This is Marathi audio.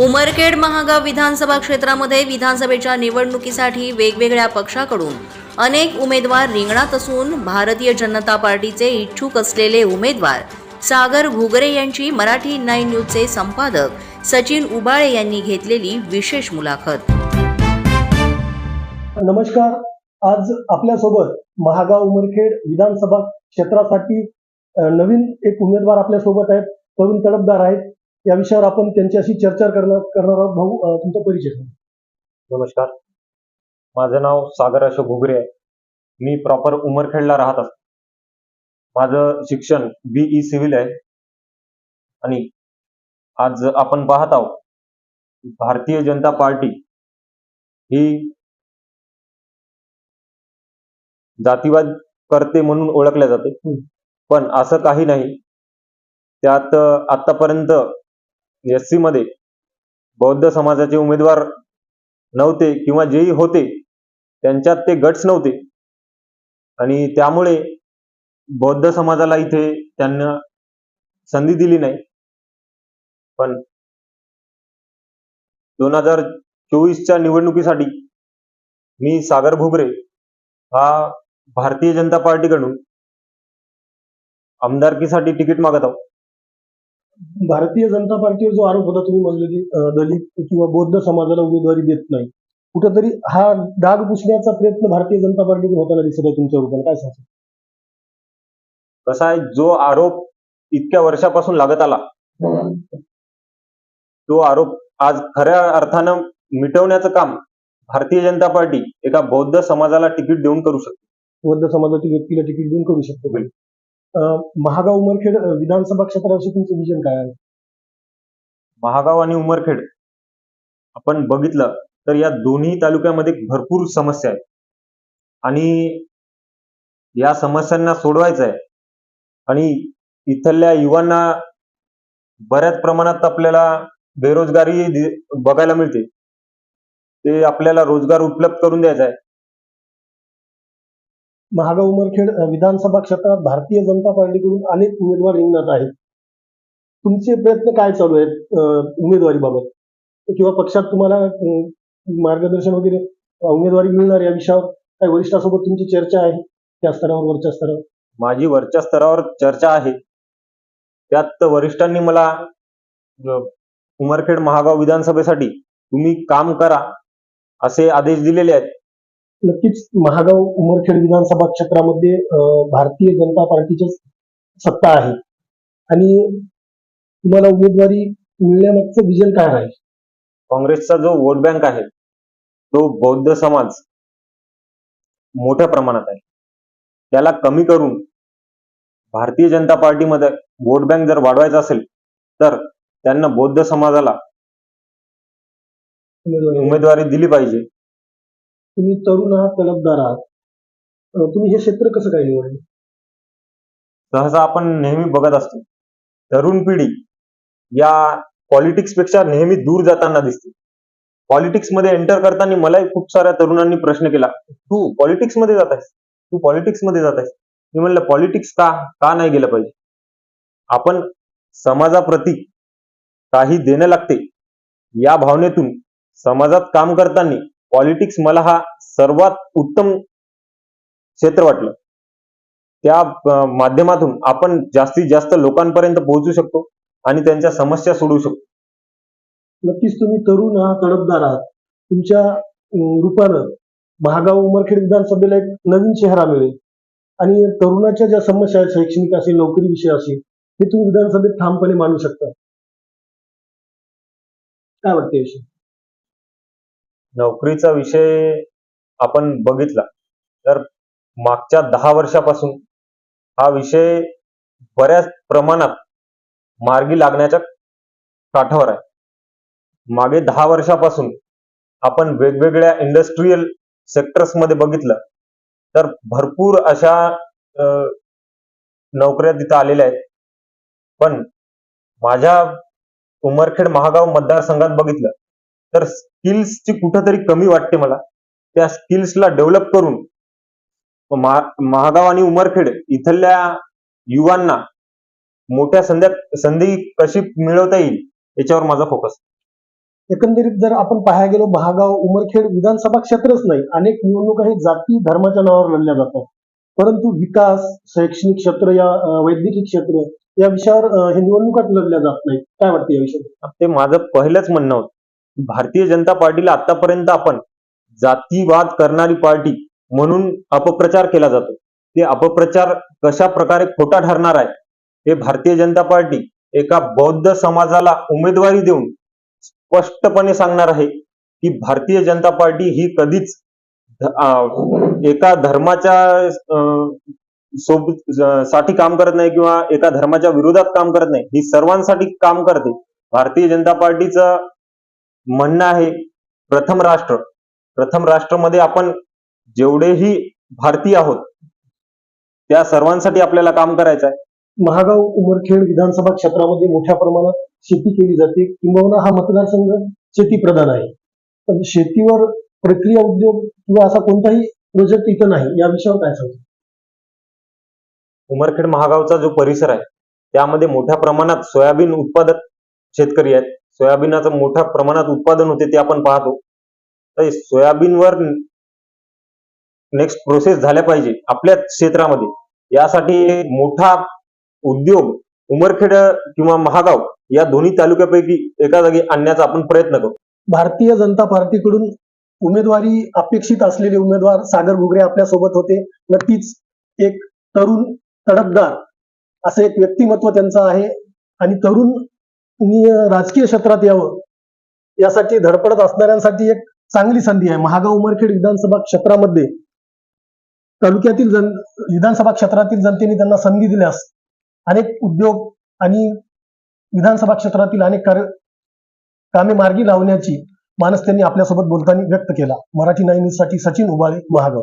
उमरखेड महागाव विधानसभा क्षेत्रामध्ये विधानसभेच्या निवडणुकीसाठी वेगवेगळ्या पक्षाकडून अनेक उमेदवार रिंगणात असून भारतीय जनता पार्टीचे इच्छुक असलेले उमेदवार सागर घुगरे यांची मराठी नाईन न्यूजचे संपादक सचिन उबाळे यांनी घेतलेली विशेष मुलाखत. नमस्कार. आज आपल्यासोबत महागाव उमरखेड विधानसभा क्षेत्रासाठी नवीन एक उमेदवार आपल्यासोबत आहेत. तरुण तडफदार आहेत. या विषयावर आपण त्यांच्याशी चर्चा करणार करणार आहोत. भाऊ तुमचा परिचय. नमस्कार. माझं नाव सागर अशोक घुगरे आहे. मी प्रॉपर उमरखेडला राहत असतो. माझं शिक्षण बीई सिव्हिल आहे. आणि आज आपण पाहत आहोत भारतीय जनता पार्टी ही जातीवाद करते म्हणून ओळखल्या जाते. पण असं काही नाही. त्यात आतापर्यंत एस सी मध्ये बौद्ध समाजाचे उमेदवार नव्हते किंवा जेही होते त्यांच्यात ते गट्स नव्हते. आणि त्यामुळे बौद्ध समाजाला इथे त्यांना संधी दिली नाही. पण दोन हजार चोवीसच्या निवडणुकीसाठी मी सागर भोगरे हा भारतीय जनता पार्टीकडून आमदारकीसाठी तिकीट मागत आहोत भारतीय जनता पार्टीवर जो आरोप होता तुम्ही म्हणले की दलित किंवा बौद्ध समाजाला उमेदवारी देत नाही. कुठेतरी हा डाग पुसण्याचा प्रयत्न भारतीय जनता पार्टीकडून होताना दिसत आहे तुमच्या रूपाने काय सांगता? कसा आहे जो आरोप इतक्या वर्षापासून लागत आला तो आरोप आज खऱ्या अर्थानं मिटवण्याचं काम भारतीय जनता पार्टी एका बौद्ध समाजाला तिकीट देऊन करू शकते. बौद्ध समाजातील व्यक्तीला तिकीट देऊन करू शकतो. महागाव उमरखेड विधानसभा क्षेत्राविषयी तुमचं विजन काय आहे? महागाव आणि उमरखेड आपण बघितलं तर या दोन्ही तालुक्यामध्ये भरपूर समस्या आहेत. आणि या समस्यांना सोडवायचं आहे. आणि इथल्या युवांना बऱ्याच प्रमाणात आपल्याला बेरोजगारी बघायला मिळते. ते आपल्याला रोजगार उपलब्ध करून द्यायचा आहे. महागाव उमरखेड विधानसभा क्षेत्रात भारतीय जनता पार्टीकडून अनेक उमेदवार रिंगणात आहेत. तुमचे प्रयत्न काय चालू आहेत उमेदवारी उमेदवारीबाबत? किंवा पक्षात तुम्हाला मार्गदर्शन वगैरे उमेदवारी मिळणार या विषयावर काही वरिष्ठासोबत तुमची चर्चा आहे त्या स्तरावर वरच्या स्तरावर? माझी वरच्या स्तरावर चर्चा आहे. त्यात वरिष्ठांनी मला उमरखेड महागाव विधानसभेसाठी तुम्ही काम करा असे आदेश दिलेले आहेत. नक्कीच महागाव उमरखेड विधानसभा क्षेत्रामध्ये भारतीय जनता पार्टीची सत्ता आहे. आणि तुम्हाला उमेदवारी मिळण्यामागचं विजन काय राहील? काँग्रेसचा जो वोट बँक आहे तो बौद्ध समाज मोठ्या प्रमाणात आहे. त्याला कमी करून भारतीय जनता पार्टीमध्ये वोट बँक जर वाढवायचा असेल तर त्यांना बौद्ध समाजाला उमेदवारी दिली पाहिजे. तुम्ही तरुण आहात तलबदार आहात. तुम्ही हे क्षेत्र कसं काय निवडले? सहसा आपण नेहमी बघत असतो. तरुण पिढी या पॉलिटिक्सपेक्षा नेहमी दूर जाताना दिसते. पॉलिटिक्समध्ये एंटर करताना मलाही खूप साऱ्या तरुणांनी प्रश्न केला तू पॉलिटिक्समध्ये जात आहेस? तू पॉलिटिक्समध्ये जात आहेस? मी म्हणलं पॉलिटिक्स का का नाही गेलं पाहिजे? आपण समाजाप्रती काही देणं लागते. या भावनेतून समाजात काम करताना पॉलिटिक्स मला हा सर्वात उत्तम क्षेत्र वाटलं. त्या माध्यमातून आपण जास्तीत जास्त लोकांपर्यंत पोहोचू शकतो आणि त्यांच्या समस्या सोडवू शकतो. नक्कीच तुम्ही तरुण आहात तडफदार आहात. तुमच्या रूपानं महागाव उमरखेड विधानसभेला एक नवीन चेहरा मिळेल. आणि तरुणाच्या ज्या समस्या आहेत शैक्षणिक असेल नोकरी विषय असेल हे तुम्ही विधानसभेत ठामपणे मांडू शकता. काय वाटतं विषय नोकरीचा विषय आपण बघितला तर मागच्या दहा वर्षापासून हा विषय बऱ्याच प्रमाणात मार्गी लागण्याच्या काठावर आहे. मागे दहा वर्षापासून आपण वेगवेगळ्या इंडस्ट्रीयल सेक्टर्समध्ये बघितलं तर भरपूर अशा अं, नोकऱ्या तिथं आलेल्या आहेत. पण माझ्या उमरखेड महागाव मतदारसंघात बघितलं तर स्किल्सची कुठंतरी कमी वाटते मला. त्या स्किल्सला डेव्हलप करून महा- महागाव आणि उमरखेड इथल्या युवांना मोठ्या संध्या संधी कशी मिळवता येईल याच्यावर माझा फोकस एकंदरीत जर आपण पाहायला गेलो महागाव उमरखेड विधानसभा क्षेत्रच नाही अनेक निवडणुका हे जाती धर्माच्या नावावर लढल्या जातात. परंतु विकास शैक्षणिक क्षेत्र या वैद्यकीय क्षेत्र या विषयावर हे निवडणुकाच लढल्या जात नाहीत. काय वाटतं या विषयावर? ते माझं पहिलंच म्हणणं होतं. भारतीय जनता पार्टीला आतापर्यंत आपण जातीवाद करणारी पार्टी म्हणून अपप्रचार केला जातो. ते अपप्रचार कशा प्रकारे खोटा ठरणार आहे हे भारतीय जनता पार्टी एका बौद्ध समाजाला उमेदवारी देऊन स्पष्टपणे सांगणार आहे की भारतीय जनता पार्टी ही कधीच अं, एका धर्माच्या सोबत साठी काम करत नाही किंवा एका धर्माच्या विरोधात काम करत नाही. ही सर्वांसाठी काम करते. भारतीय जनता पार्टीचं म्हणणं आहे प्रथम राष्ट्र. प्रथम राष्ट्रमध्ये आपण जेवढेही भारतीय आहोत त्या सर्वांसाठी आपल्याला काम करायचं आहे. महागाव उमरखेड विधानसभा क्षेत्रामध्ये मोठ्या प्रमाणात शेती केली जाते. किंबहुना हा मतदारसंघ शेती प्रधान आहे. पण शेतीवर प्रक्रिया उद्योग किंवा असा कोणताही प्रोजेक्ट इथं नाही या विषयावर काय सांगतो उमरखेड महागावचा जो परिसर आहे त्यामध्ये मोठ्या प्रमाणात सोयाबीन उत्पादक शेतकरी आहेत. सोयाबीनाचं मोठ्या प्रमाणात उत्पादन होते ते आपण पाहतो. तर सोयाबीनवर नेक्स्ट प्रोसेस झाल्या पाहिजे आपल्या क्षेत्रामध्ये. यासाठी मोठा उद्योग उमरखेड किंवा महागाव या दोन्ही तालुक्यापैकी एका जागी आणण्याचा आपण प्रयत्न करू भारतीय जनता पार्टीकडून उमेदवारी अपेक्षित असलेले उमेदवार सागर घुगरे आपल्यासोबत होते. नक्कीच एक तरुण तडफदार असं एक व्यक्तिमत्व त्यांचं आहे. आणि तरुण राजकीय क्षेत्रात यावं. यासाठी धडपडत असणाऱ्यांसाठी एक चांगली संधी आहे. महागाव उमरखेड विधानसभा क्षेत्रामध्ये तालुक्यातील जन विधानसभा क्षेत्रातील जनतेने त्यांना संधी दिल्यास अनेक उद्योग आणि विधानसभा क्षेत्रातील अनेक कार्य कामे मार्गी लावण्याची मानस त्यांनी आपल्यासोबत बोलताना व्यक्त केला. मराठी नाईन सचिन उबाळे महागाव.